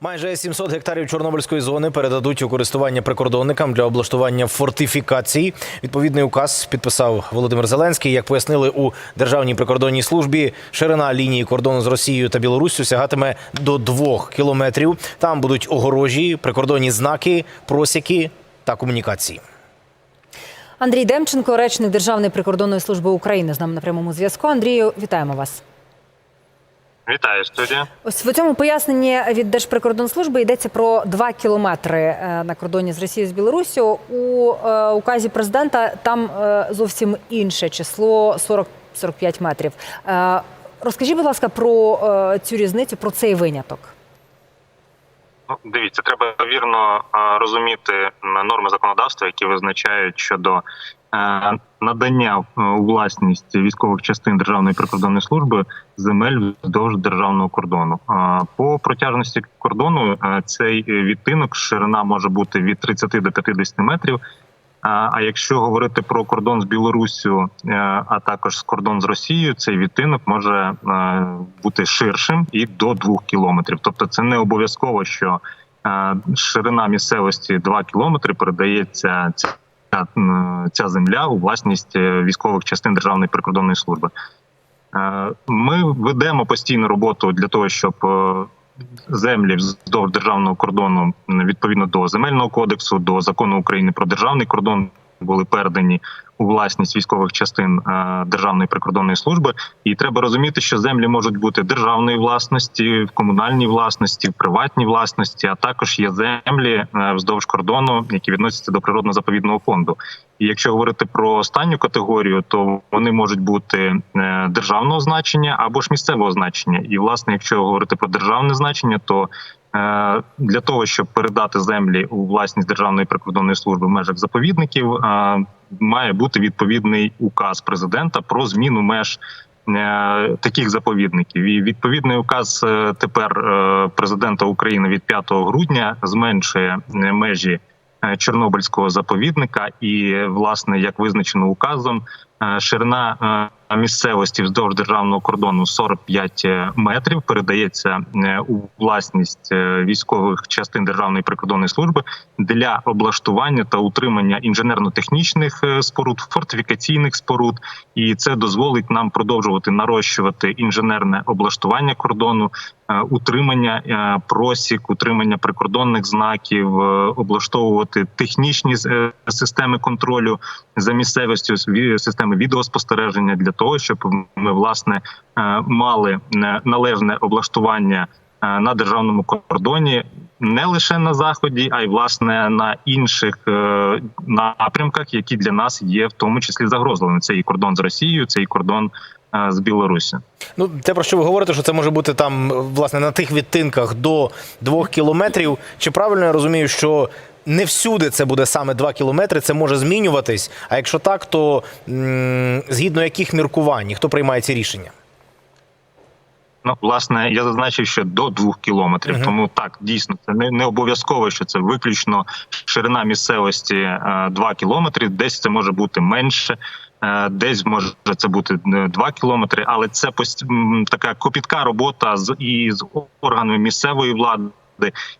Майже 700 гектарів Чорнобильської зони передадуть у користування прикордонникам для облаштування фортифікацій. Відповідний указ підписав Володимир Зеленський. Як пояснили у Державній прикордонній службі, ширина лінії кордону з Росією та Білоруссю сягатиме до двох кілометрів. Там будуть огорожі, прикордонні знаки, просіки та комунікації. Андрій Демченко, речник Державної прикордонної служби України, з нами на прямому зв'язку. Андрію, вітаємо вас. Вітаю студія. Ось в цьому поясненні від Держприкордонслужби йдеться про два кілометри е, на кордоні з Росією з Білоруссю. У е, указі президента там е, зовсім інше число 40-45 метрів. Розкажіть, будь ласка, про цю різницю, про цей виняток. Ну, дивіться, треба вірно розуміти норми законодавства, які визначають щодо надання е, у власність військових частин Державної прикордонної служби земель вздовж державного кордону. По протяжності кордону е, цей відтинок ширина може бути від 30 до 50 метрів. А якщо говорити про кордон з Білоруссю, е, а також кордон з Росією, цей відтинок може бути ширшим і до двох кілометрів. Тобто, це не обов'язково, що ширина місцевості 2 кілометри передається ця, ця земля у власність е, військових частин Державної прикордонної служби. Е, Ми ведемо постійну роботу для того, щоб е, землі вздовж державного кордону відповідно до земельного кодексу, до закону України про державний кордон були передані у власність військових частин е, Державної прикордонної служби. І треба розуміти, що землі можуть бути державної власності, в комунальній власності, в приватній власності, а також є землі е, вздовж кордону, які відносяться до природно-заповідного фонду. І якщо говорити про останню категорію, то вони можуть бути е, державного значення або ж місцевого значення. І власне, якщо говорити про державне значення, то для того, щоб передати землі у власність Державної прикордонної служби в межах заповідників, е, має бути відповідний указ президента про зміну меж. е, Таких заповідників і відповідний указ е, тепер е, президента України від 5 грудня зменшує е, межі е, Чорнобильського заповідника, і власне як визначено указом, е, ширина е, місцевості вздовж державного кордону 45 метрів передається е, у власність е, військових частин Державної прикордонної служби для облаштування та утримання інженерно-технічних е, споруд, фортифікаційних споруд, і це дозволить нам продовжувати нарощувати інженерне облаштування кордону, е, утримання е, просік, утримання прикордонних знаків, е, облаштовувати технічні е, системи контролю за місцевістю, ві- системи відеоспостереження для того, щоб ми власне е, мали е, належне облаштування е, на державному кордоні не лише на заході, а й власне на інших напрямках, які для нас є в тому числі загрозливими. Це і кордон з Росією, це і кордон з Білоруссю. Ну, те, про що ви говорите, що це може бути там, власне, на тих відтинках до двох кілометрів. Чи правильно я розумію, що не всюди це буде саме два кілометри, це може змінюватись. А якщо так, то згідно яких міркувань, хто приймає ці рішення? Ну, власне, я зазначив, що до двох кілометрів. Мгм. Тому так дійсно це не, не обов'язково, що це виключно ширина місцевості е, 2 кілометри. Десь це може бути менше. е, Десь може це бути 2 кілометри, але це пост- така копітка робота з і з органами місцевої влади.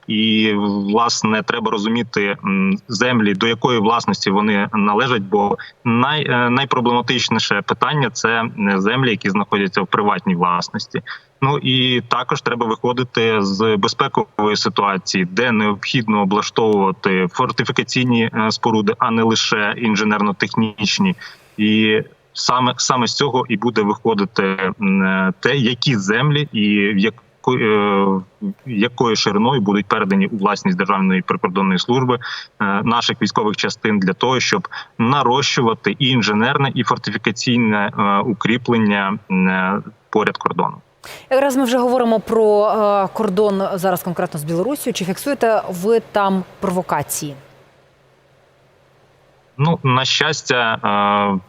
І власне треба розуміти землі, до якої власності вони належать. Бо най, е, найпроблематичніше питання це землі, які знаходяться в приватній власності. Ну і також треба виходити з безпекової ситуації, де необхідно облаштовувати фортифікаційні е, споруди, а не лише інженерно-технічні. І саме саме з цього і буде виходити е, те, які землі і в якої якою шириною будуть передані у власність державної прикордонної служби е, наших військових частин для того, щоб нарощувати і інженерне, і фортифікаційне е, укріплення е, поряд кордону. Якраз ми вже говоримо про е, кордон зараз конкретно з Білоруссю. Чи фіксуєте ви там провокації? Ну на щастя, е,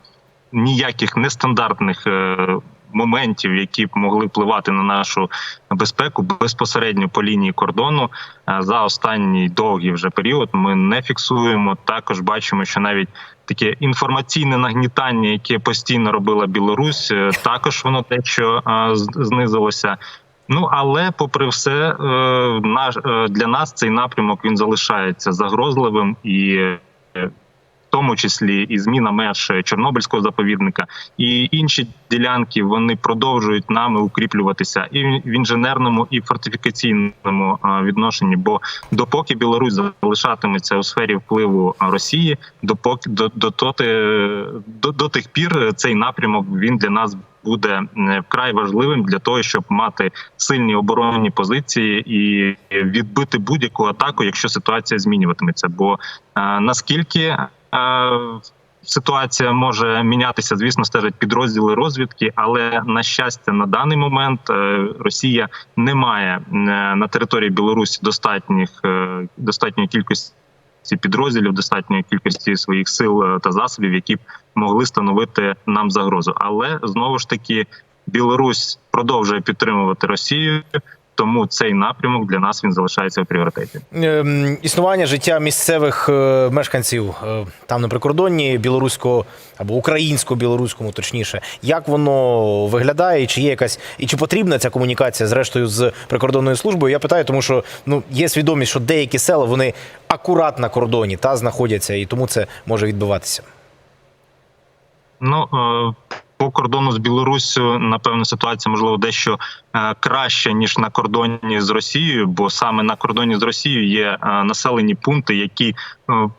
ніяких нестандартних е, моментів, які б могли впливати на нашу безпеку безпосередньо по лінії кордону е, за останній довгий вже період. Ми не фіксуємо. Також бачимо, що навіть таке інформаційне нагнітання, яке постійно робила Білорусь, е, також воно дещо е, з- знизилося. Ну але, попри все, е, наш е, для нас цей напрямок він залишається загрозливим і. Тому числі і зміна меж Чорнобильського заповідника, і інші ділянки вони продовжують нами укріплюватися і в інженерному, і фортифікаційному відношенні. Бо допоки Білорусь залишатиметься у сфері впливу Росії, допоки до, до, до, до тих пір цей напрямок він для нас буде вкрай важливим для того, щоб мати сильні оборонні позиції і відбити будь-яку атаку, якщо ситуація змінюватиметься. Бо е, наскільки ситуація може мінятися, звісно, стежать підрозділи розвідки, але на щастя, на даний момент е, Росія не має е, на території Білорусі достатніх е, достатньої кількості підрозділів, достатньої кількості своїх сил та засобів, які б могли становити нам загрозу. Але знову ж таки Білорусь продовжує підтримувати Росію, тому цей напрямок для нас він залишається в пріоритеті. Ем, Існування життя місцевих е, мешканців е, там на прикордонні білоруського або українсько-білоруському, точніше, як воно виглядає, і чи є якась і чи потрібна ця комунікація зрештою з прикордонною службою? Я питаю, тому що ну є свідомість, що деякі села вони акурат на кордоні та знаходяться, і тому це може відбуватися. Ну е, по кордону з Білоруссю, напевно, ситуація можливо дещо е, краща ніж на кордоні з Росією, бо саме на кордоні з Росією є е, населені пункти, які е,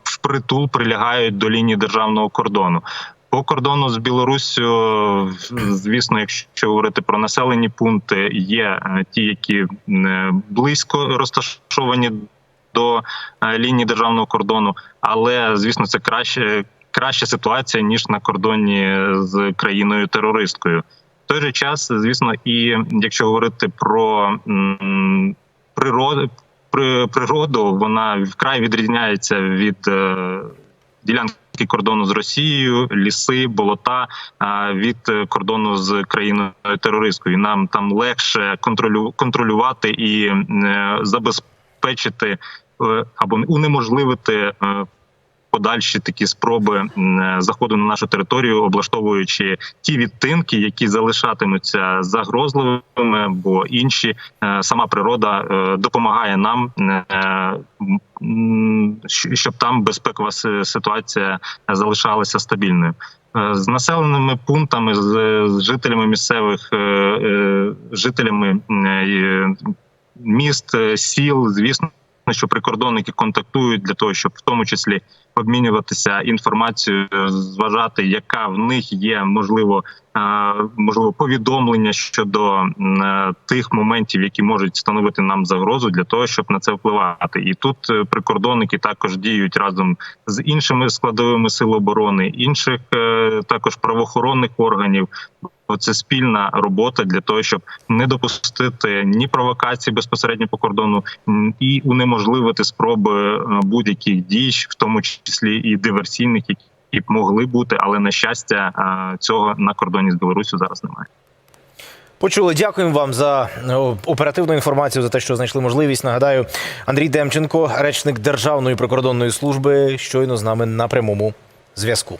впритул прилягають до лінії державного кордону. По кордону з Білоруссю, звісно, якщо говорити про населені пункти, є ті, які близько розташовані до лінії державного кордону, але звісно, це краще краща ситуація ніж на кордоні з країною терористкою. В той же час, звісно, і якщо говорити про природу, природу, вона вкрай відрізняється від е, ділянки кордону з Росією, ліси, болота від е, кордону з країною терористкою. Нам там легше контролю, контролювати і е, забезпечити або унеможливити подальші такі спроби е, заходу на нашу територію, облаштовуючи ті відтинки, які залишатимуться загрозливими, бо інші е, сама природа е, допомагає нам, щоб там безпекова ситуація залишалася стабільною. З населеними пунктами, з, жителями місцевих жителями міст, сіл, звісно, що прикордонники контактують для того, щоб в тому числі обмінюватися інформацією, зважати, яка в них є можливо, е, можливо повідомлення щодо е, тих моментів, які можуть становити нам загрозу, для того, щоб на це впливати. І тут е, прикордонники також діють разом з іншими складовими сил оборони, інших також правоохоронних органів. Бо Це спільна робота для того, щоб не допустити ні провокацій безпосередньо по кордону, і унеможливити спроби е, будь-яких дій, в тому числі і диверсійних, які б могли бути, але на щастя е, цього на кордоні з Білорусю зараз немає. Почули, дякуємо вам за е, оперативну інформацію, за те, що знайшли можливість. Нагадаю, Андрій Демченко, речник Державної прикордонної служби, щойно з нами на прямому зв'язку.